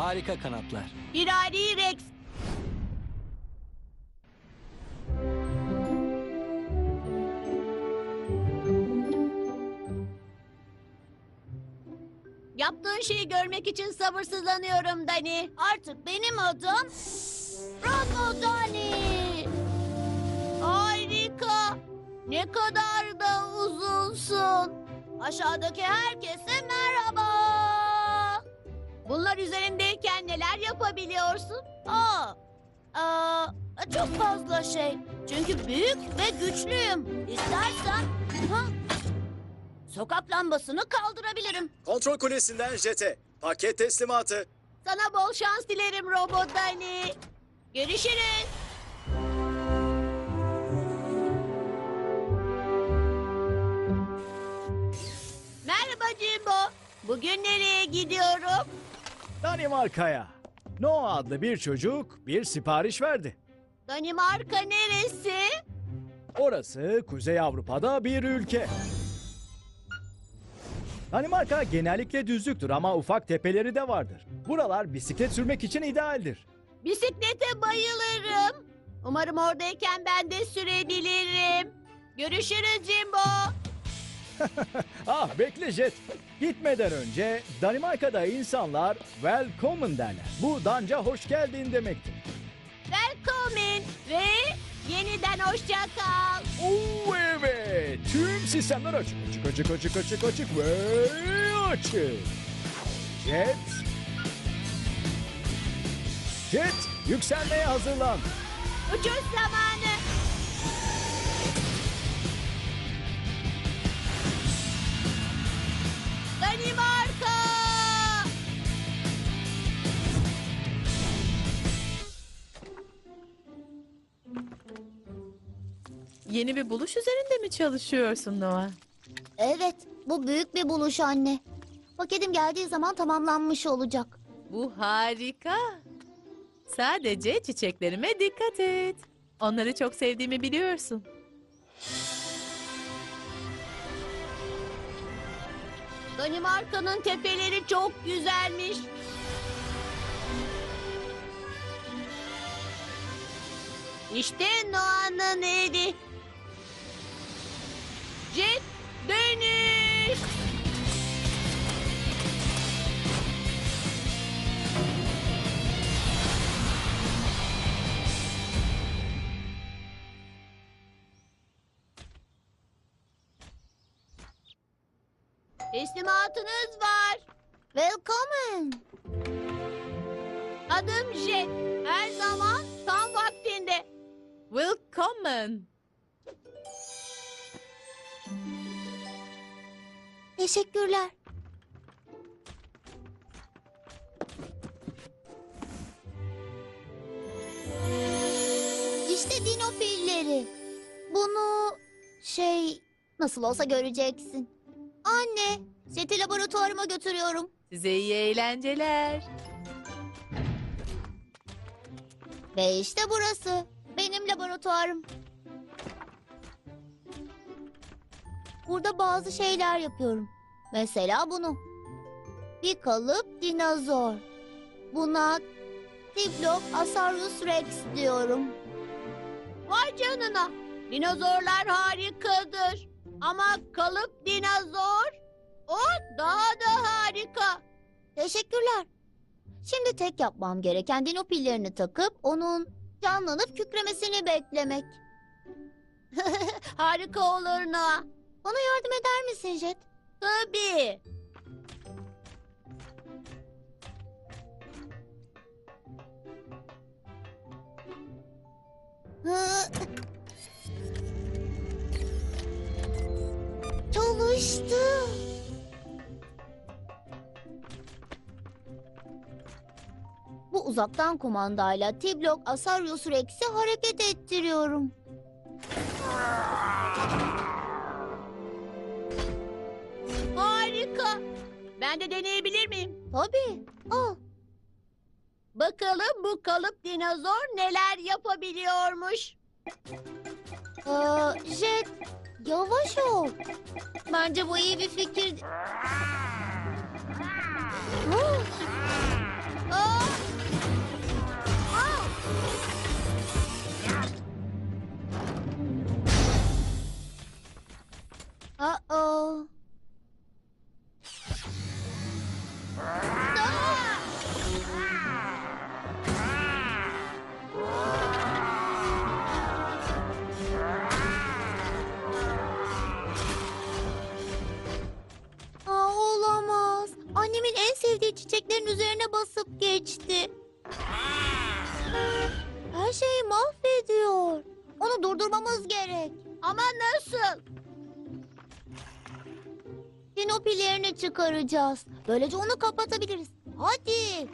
Harika kanatlar. Firari Rex. Yaptığın şeyi görmek için sabırsızlanıyorum Dani. Artık benim adım Robo Dani. Harika. Ne kadar da uzunsun. Aşağıdaki herkese merhaba. Bunlar üzerindeyken neler yapabiliyorsun? Aa, aa, çok fazla şey. Çünkü büyük ve güçlüyüm. İstersen ha, sokak lambasını kaldırabilirim. Kontrol kulesinden jete. Paket teslimatı. Sana bol şans dilerim robot Dani. Görüşürüz. Merhaba Jimbo. Bugün nereye gidiyorum? Danimarka'ya. Noah adlı bir çocuk bir sipariş verdi. Danimarka neresi? Orası Kuzey Avrupa'da bir ülke. Danimarka genellikle düzlüktür ama ufak tepeleri de vardır. Buralar bisiklet sürmek için idealdir. Bisiklete bayılırım. Umarım oradayken ben de sürebilirim. Görüşürüz Jimbo. Ah bekle Jet. Gitmeden önce Danimarka'da insanlar welcome derler. Bu danca hoş geldin demektir. Welcome ve yeniden hoşça kal. Oo evet. Tüm sistemler açık. Açık açık açık açık açık ve açık. Jet. Jet yükselmeye hazırlan. Uçuş zamanı. Yeni bir buluş üzerinde mi çalışıyorsun Noah? Evet, bu büyük bir buluş anne. Paketim geldiği zaman tamamlanmış olacak. Bu harika. Sadece çiçeklerime dikkat et. Onları çok sevdiğimi biliyorsun. Danimarka'nın tepeleri çok güzelmiş. İşte Noah'nın evi. Jet dönüş. Teslimatınız var. Welcome. Adım Jet. Her zaman. Willkommen. Teşekkürler. İşte dino pilleri. Bunu şey nasıl olsa göreceksin. Anne, seti laboratuvarıma götürüyorum. Size iyi eğlenceler. Ve işte burası. Benim laboratuvarım. Burada bazı şeyler yapıyorum. Mesela bunu. Bir kalıp dinozor. Buna Diplosaurus rex diyorum. Vay canına. Dinozorlar harikadır. Ama kalıp dinozor o daha da harika. Teşekkürler. Şimdi tek yapmam gereken dino pillerini takıp onun canlanıp kükremesini beklemek. Harika olur Noah. Bana yardım eder misin Jet? Tabii. Çalıştı. Uzaktan kumandayla T-Block Asarius Rex'i hareket ettiriyorum. Harika. Ben de deneyebilir miyim? Tabii. Al. Bakalım bu kalıp dinozor neler yapabiliyormuş. Ee, Jet, yavaş ol. Bence bu iyi bir fikir. Dinopilerini çıkaracağız. Böylece onu kapatabiliriz. Hadi.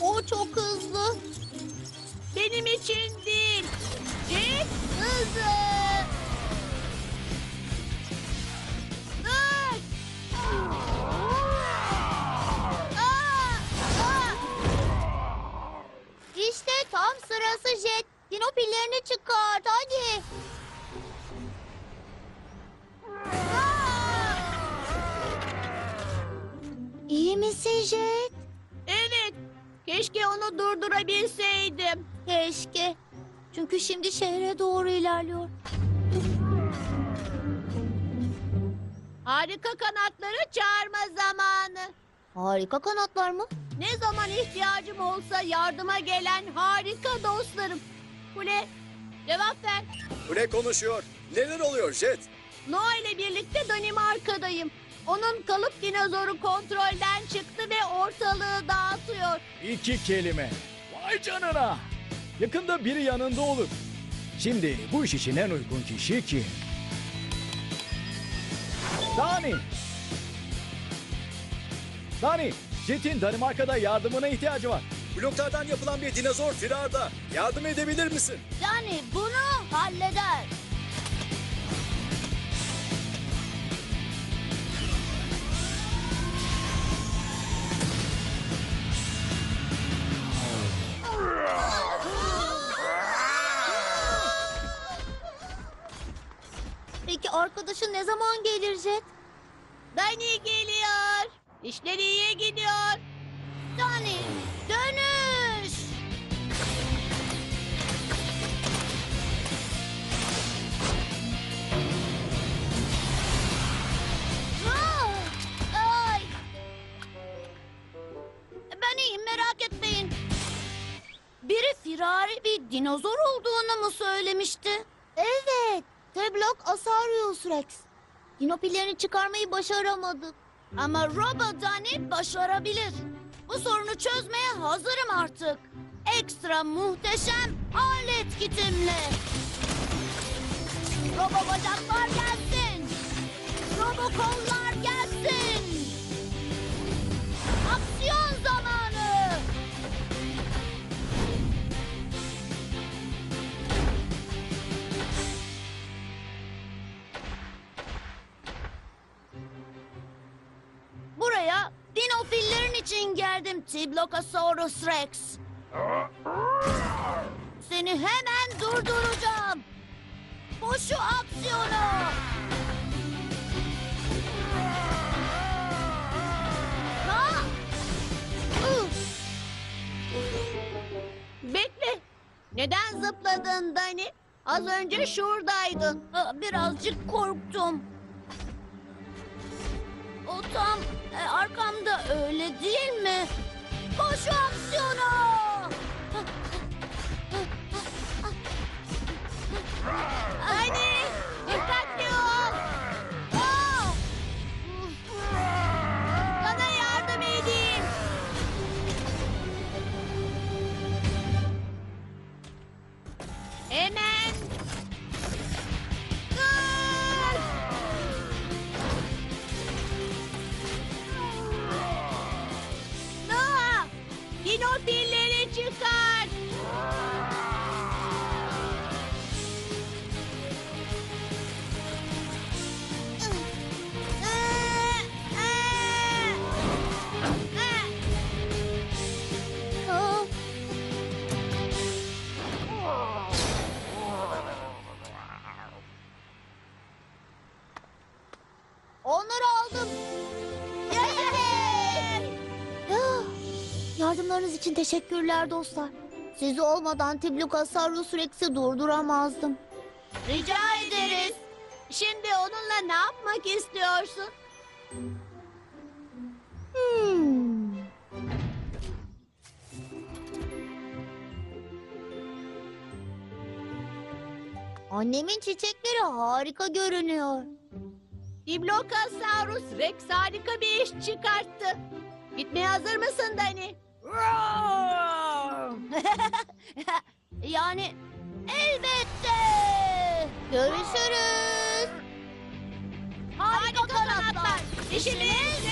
O çok hızlı. Sırası Jet. Dinopillerini çıkart hadi. Aa! İyi misin Jet? Evet. Keşke onu durdurabilseydim. Keşke. Çünkü şimdi şehre doğru ilerliyor. Harika kanatları çağırma zamanı. Harika kanatlar mı? Ne zaman ihtiyacım olsa yardıma gelen harika dostlarım. Kule, cevap ver. Kule konuşuyor. Neler oluyor Jet? Noah ile birlikte Danimarka'dayım. Onun kalıp dinozoru kontrolden çıktı ve ortalığı dağıtıyor. İki kelime. Vay canına. Yakında biri yanında olur. Şimdi bu iş için en uygun kişi kim? Dani. Dani, Jet'in Danimarka'da yardımına ihtiyacı var. Bloklardan yapılan bir dinozor firarda. Yardım edebilir misin? Yani bunu halleder. Peki arkadaşın ne zaman gelir Jet? Dani geliyor. İşler iyiye gidiyor. Dinozor olduğunu mu söylemişti? Evet. Teblok Asarius Rex. Dinopillerini çıkarmayı başaramadık. Ama Robo Dani başarabilir. Bu sorunu çözmeye hazırım artık. Ekstra muhteşem alet kitimle. Robo bacaklar gelsin. Robo kollar Tiblocasaurus Rex. Seni hemen durduracağım. Koşu aksiyonu. Ha? Bekle. Neden zıpladın Dani? Az önce şuradaydın. Birazcık korktum. O tam e, arkamda öyle değil mi? Koşu aksiyonu! Dani, dikkatli ol. Aa! Sana yardım edeyim. Hemen. Yardımlarınız için teşekkürler dostlar. Sizi olmadan Tiblucasaurus Rex'i durduramazdım. Rica ederiz. Şimdi onunla ne yapmak istiyorsun? Hmm. Annemin çiçekleri harika görünüyor. Diblokasaurus Rex harika bir iş çıkarttı. Gitmeye hazır mısın Dani? Yani elbette. Görüşürüz. Harika kanatlar. İşimiz